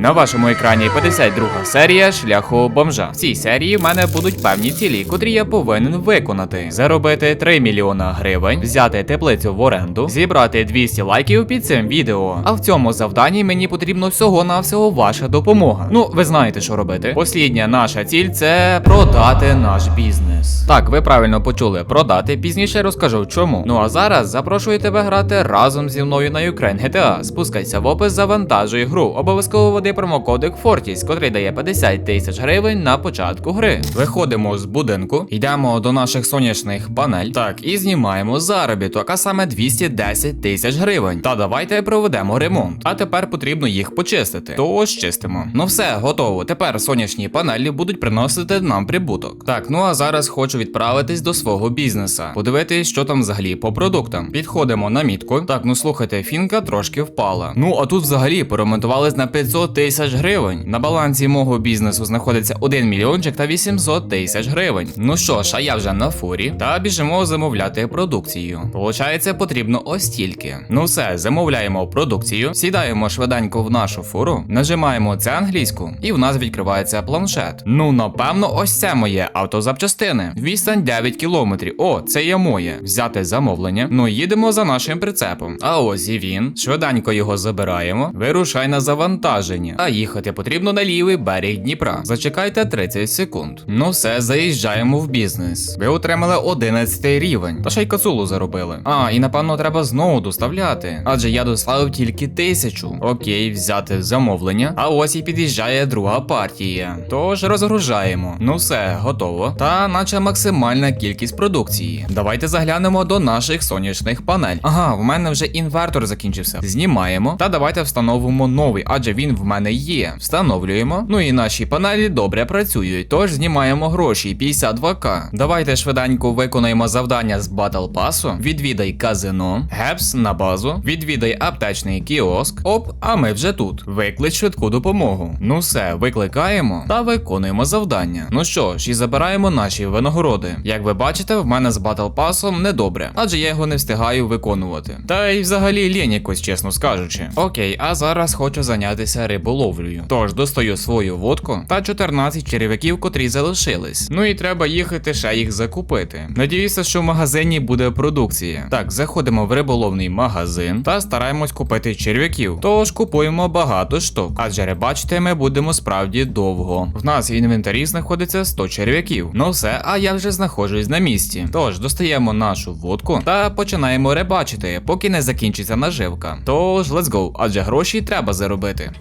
На вашому екрані 52 серія шляху бомжа. В цій серії в мене будуть певні цілі, котрі я повинен виконати: заробити 3 мільйона гривень, взяти теплицю в оренду, зібрати 200 лайків під цим відео. А в цьому завданні мені потрібно всього на всього ваша допомога. Ну, ви знаєте, що робити. Послідня наша ціль це продати наш бізнес. Так, ви правильно почули продати. Пізніше розкажу чому. Ну а зараз запрошую тебе грати разом зі мною на Ukraine GTA. Спускайся в опис, завантажуй гру. Обов'язково води промокодик Fortis, котрий дає 50 тисяч гривень на початку гри. Виходимо з будинку, йдемо до наших сонячних панель. Так, і знімаємо заробіток, а саме 210 тисяч гривень. Та давайте проведемо ремонт. А тепер потрібно їх почистити. Тож чистимо. Ну все, готово. Тепер сонячні панелі будуть приносити нам прибуток. Так, ну а зараз хочу відправитись до свого бізнеса. Подивитись, що там взагалі по продуктам. Підходимо на мітку. Так, ну слухайте, фінка трошки впала. Ну а тут взагалі поремонтувались на 500 тисяч гривень. На балансі мого бізнесу знаходиться 1 мільйончик та 800 тисяч гривень. Ну що ж, а я вже на фурі та біжимо замовляти продукцію. Получається, потрібно ось стільки. Ну все, замовляємо продукцію, сідаємо швиденько в нашу фуру, нажимаємо це англійську, і в нас відкривається планшет. Ну, напевно, ось це моє автозапчастини. Відстань 9 кілометрів. О, це є моє. Взяти замовлення. Ну, їдемо за нашим прицепом. А ось і він. Швиденько його забираємо. Вирушай на завантаження. А їхати потрібно на лівий берег Дніпра. Зачекайте 30 секунд. Ну все, заїжджаємо в бізнес. Ви отримали 11 рівень. Та ще й кацулу заробили. А, і напевно треба знову доставляти. Адже я доставив тільки тисячу. Окей, взяти замовлення. А ось і під'їжджає друга партія. Тож розгружаємо. Ну все, готово. Та наче максимальна кількість продукції. Давайте заглянемо до наших сонячних панель. Ага, в мене вже інвертор закінчився. Знімаємо. Та давайте встановимо новий, адже він в мене є. Встановлюємо. Ну і наші панелі добре працюють. Тож знімаємо гроші 52к. Давайте швиденько виконаємо завдання з Battle Pass. Відвідай казино, гепс на базу, відвідай аптечний кіоск. Оп, а ми вже тут. Виклич швидку допомогу. Ну все, викликаємо та виконуємо завдання. Ну що ж, і забираємо наші винагороди. Як ви бачите, в мене з Battle Pass недобре, адже я його не встигаю виконувати. Та й взагалі лінь якось, чесно скажучи. Окей, а зараз хочу зайнятися риболовлею. Тож достаю свою водку та 14 черв'яків, котрі залишились. Ну і треба їхати ще їх закупити. Надіюся, що в магазині буде продукція. Так, заходимо в риболовний магазин та стараємось купити черв'яків. Тож купуємо багато штук, адже рибачити ми будемо справді довго. В нас в інвентарі знаходиться 100 черв'яків. Ну все, а я вже знаходжусь на місці. Тож достаємо нашу водку та починаємо рибачити, поки не закінчиться наживка. Тож let's go, адже гроші треба заробити.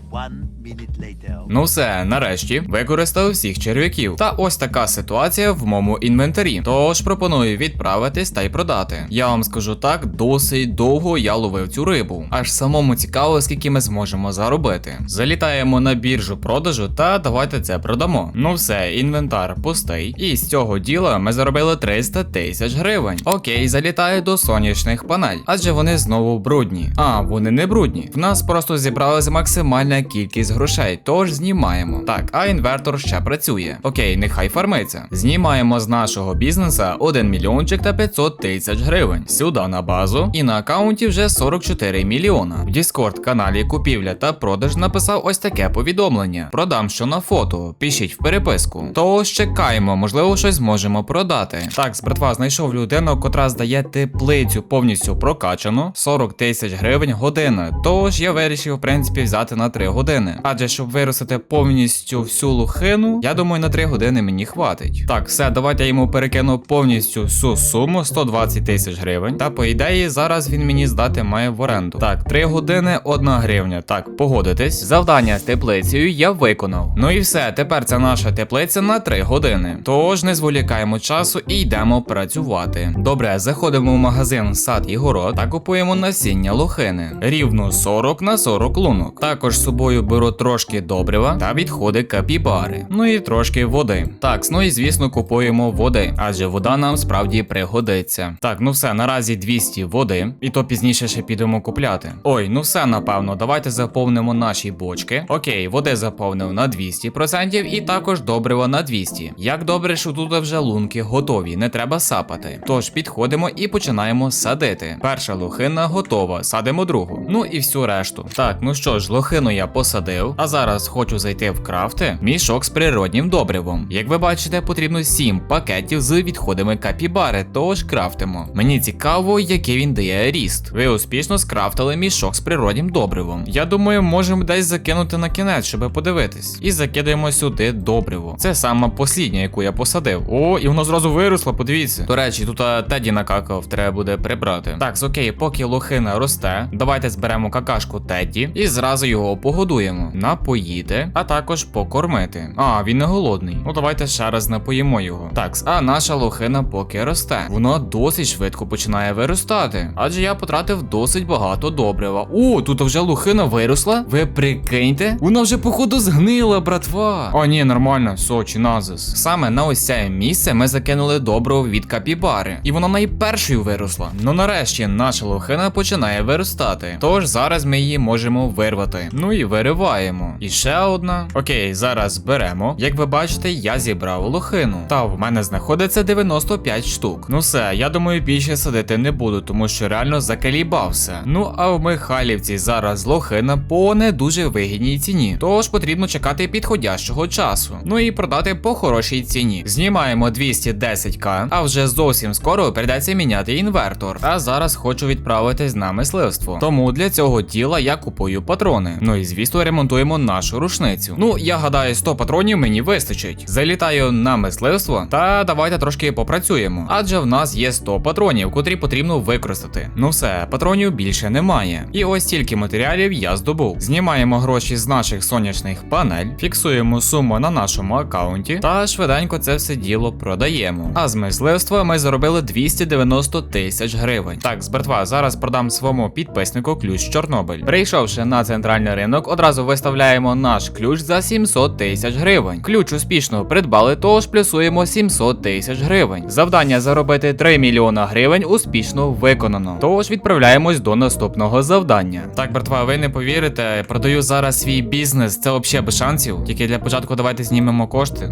Ну все, нарешті використав всіх черв'яків. Та ось така ситуація в моєму інвентарі. Тож пропоную відправитись та й продати. Я вам скажу так, досить довго я ловив цю рибу. Аж самому цікаво, скільки ми зможемо заробити. Залітаємо на біржу продажу та давайте це продамо. Ну все, інвентар пустий. І з цього діла ми заробили 300 тисяч гривень. Окей, залітаю до сонячних панель, адже вони знову брудні. А, вони не брудні. В нас просто зібралася максимальна кількість грошей, тож знімаємо. Так, а інвертор ще працює. Окей, нехай фармиться. Знімаємо з нашого бізнеса 1 мільйончик та 500 тисяч гривень. Сюди на базу. І на аккаунті вже 44 мільйона. В Discord каналі купівля та продаж написав ось таке повідомлення. Продам що на фото. Пишіть в переписку. Тож чекаємо, можливо, щось зможемо продати. Так, з братва знайшов людину, котра здає теплицю повністю прокачану. 40 тисяч гривень година. Тож я вирішив, в принципі, взяти на 3 години. Адже щоб виростити повністю всю лухину, я думаю, на 3 години мені хватить. Так, все, давайте я йому перекину повністю всю суму 120 тисяч гривень. Та по ідеї, зараз він мені здати має в оренду. Так, 3 години, 1 гривня. Так, погодитесь. Завдання з теплицею я виконав. Ну і все, тепер це наша теплиця на 3 години. Тож не зволікаємо часу і йдемо працювати. Добре, заходимо в магазин сад і город та купуємо насіння лохини. Рівно 40 на 40 лунок. Також з собою беру трошки добрива та відходи капібари. Ну і трошки води. Так, ну і звісно купуємо води, адже вода нам справді пригодиться. Так, ну все, наразі 200 води, і то пізніше ще підемо купляти. Ой, ну все, напевно, давайте заповнимо наші бочки. Окей, води заповнив на 200% і також добрива на 200. Як добре, що тут вже лунки готові, не треба сапати. Тож підходимо і починаємо садити. Перша лохина готова, садимо другу. Ну і всю решту. Так, ну що ж, лохину я посадив. Посадив, а зараз хочу зайти в крафти мішок з природнім добривом. Як ви бачите, потрібно 7 пакетів з відходами капібари, тож крафтимо. Мені цікаво, який він дає ріст. Ви успішно скрафтили мішок з природнім добривом. Я думаю, можемо десь закинути на кінець, щоб подивитись. І закидаємо сюди добриво. Це сама послідня, яку я посадив. О, і воно зразу виросло, подивіться. До речі, тут Теді накакав, треба буде прибрати. Так, окей, поки лохина росте, давайте зберемо какашку Тедді і зразу його погодуємо. Напоїти, а також покормити. А, він не голодний. Ну давайте ще раз напоїмо його. Так, а наша лохина поки росте. Вона досить швидко починає виростати. Адже я потратив досить багато добрива. О, тут вже лохина виросла. Ви прикиньте? Вона вже походу згнила, братва. О, ні, нормально, сочі, назис. Саме на ось це місце ми закинули добриво від капібари. І вона найпершою виросла. Ну нарешті наша лохина починає виростати. Тож зараз ми її можемо вирвати. Ну і вириваємо. І ще одна. Окей, зараз беремо. Як ви бачите, я зібрав лохину. Та в мене знаходиться 95 штук. Ну все, я думаю, більше садити не буду, тому що реально закалібався. Ну а в Михайлівці зараз лохина по не дуже вигідній ціні. Тож потрібно чекати підходящого часу. Ну і продати по хорошій ціні. Знімаємо 210к, а вже зовсім скоро прийдеться міняти інвертор. А зараз хочу відправитись на мисливство. Тому для цього діла я купую патрони. Ну і звісно, ремонтуємо нашу рушницю. Ну, я гадаю, 100 патронів мені вистачить. Залітаю на мисливство та давайте трошки попрацюємо. Адже в нас є 100 патронів, котрі потрібно використати. Ну все, патронів більше немає. І ось стільки матеріалів я здобув. Знімаємо гроші з наших сонячних панель, фіксуємо суму на нашому аккаунті та швиденько це все діло продаємо. А з мисливства ми заробили 290 тисяч гривень. Так, з братва, зараз продам своєму підписнику ключ Чорнобиль. Прийшовши на центральний ринок, одразу виставляємо наш ключ за 700 тисяч гривень. Ключ успішно придбали, тож плюсуємо 700 тисяч гривень. Завдання заробити 3 мільйона гривень успішно виконано. Тож відправляємось до наступного завдання. Так, братва, ви не повірите, продаю зараз свій бізнес. Це взагалі без шансів. Тільки для початку давайте знімемо кошти.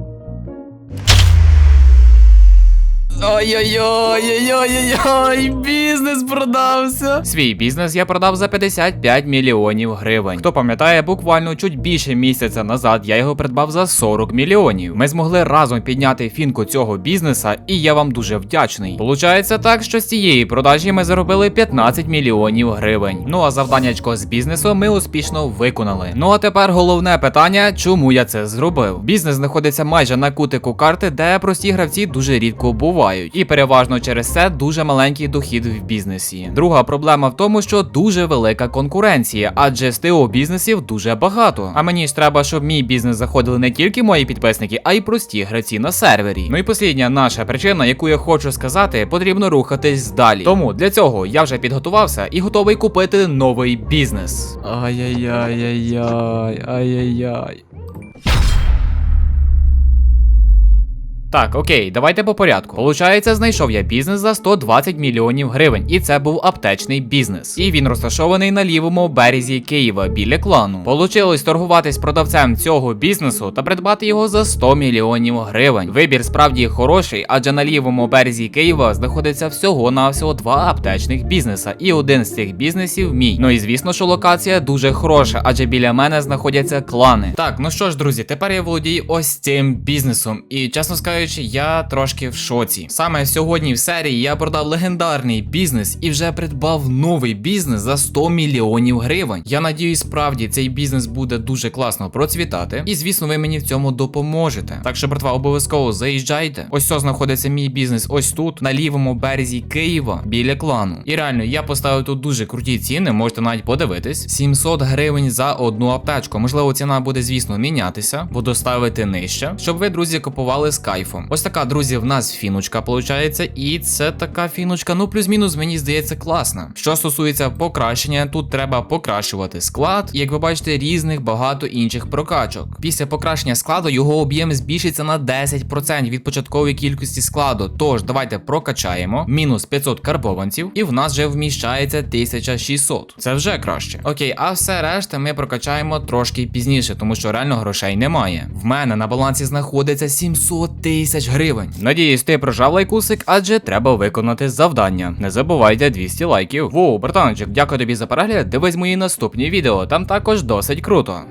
Ой-ой-ой-ой-ой-ой, бізнес продався. Свій бізнес я продав за 55 мільйонів гривень. Хто пам'ятає, буквально чуть більше місяця назад я його придбав за 40 мільйонів. Ми змогли разом підняти фінку цього бізнеса, і я вам дуже вдячний. Получається так, що з цієї продажі ми заробили 15 мільйонів гривень. Ну а завданнячко з бізнесу ми успішно виконали. Ну а тепер головне питання, чому я це зробив? Бізнес знаходиться майже на кутику карти, де прості гравці дуже рідко бувають, і переважно через це дуже маленький дохід в бізнесі. Друга проблема в тому, що дуже велика конкуренція, адже СТО бізнесів дуже багато. А мені ж треба, щоб мій бізнес заходили не тільки мої підписники, а й прості гравці на сервері. Ну і послідня наша причина, яку я хочу сказати, потрібно рухатись далі. Тому для цього я вже підготувався і готовий купити новий бізнес. Ай-яй-яй-яй-яй, ай-яй-яй. Так, окей, давайте по порядку. Получається, знайшов я бізнес за 120 мільйонів гривень, і це був аптечний бізнес. І він розташований на лівому березі Києва біля клану. Получилось торгуватись продавцем цього бізнесу та придбати його за 100 мільйонів гривень. Вибір справді хороший, адже на лівому березі Києва знаходиться всього на всього два аптечних бізнеса, і один з цих бізнесів мій. Ну і звісно, що локація дуже хороша, адже біля мене знаходяться клани. Так, ну що ж, друзі, тепер я володію ось цим бізнесом. І чесно скажучи, я трошки в шоці. Саме сьогодні в серії я продав легендарний бізнес і вже придбав новий бізнес за 100 мільйонів гривень. Я надіюсь, справді цей бізнес буде дуже класно процвітати. І звісно, ви мені в цьому допоможете. Так що, братва, обов'язково заїжджайте. Ось ось знаходиться мій бізнес, ось тут, на лівому березі Києва, біля клану. І реально, я поставив тут дуже круті ціни, можете навіть подивитись. 700 гривень за одну аптечку. Можливо, ціна буде, звісно, мінятися, буду ставити нижче, щоб ви, друзі, купували з кайфом. Ось така, друзі, в нас фіночка виходить, і це така фіночка, ну плюс-мінус, мені здається, класна. Що стосується покращення, тут треба покращувати склад, і як ви бачите, різних багато інших прокачок. Після покращення складу його об'єм збільшиться на 10% від початкової кількості складу. Тож давайте прокачаємо мінус 500 карбованців, і в нас вже вміщається 1600. Це вже краще. Окей, а все решта ми прокачаємо трошки пізніше, тому що реально грошей немає. В мене на балансі знаходиться 700 тисяч гривень. Надіюсь, ти прожав лайкусик, адже треба виконати завдання. Не забувайте 200 лайків. Воу, братанчик, дякую тобі за перегляд. Дивись мої наступні відео. Там також досить круто.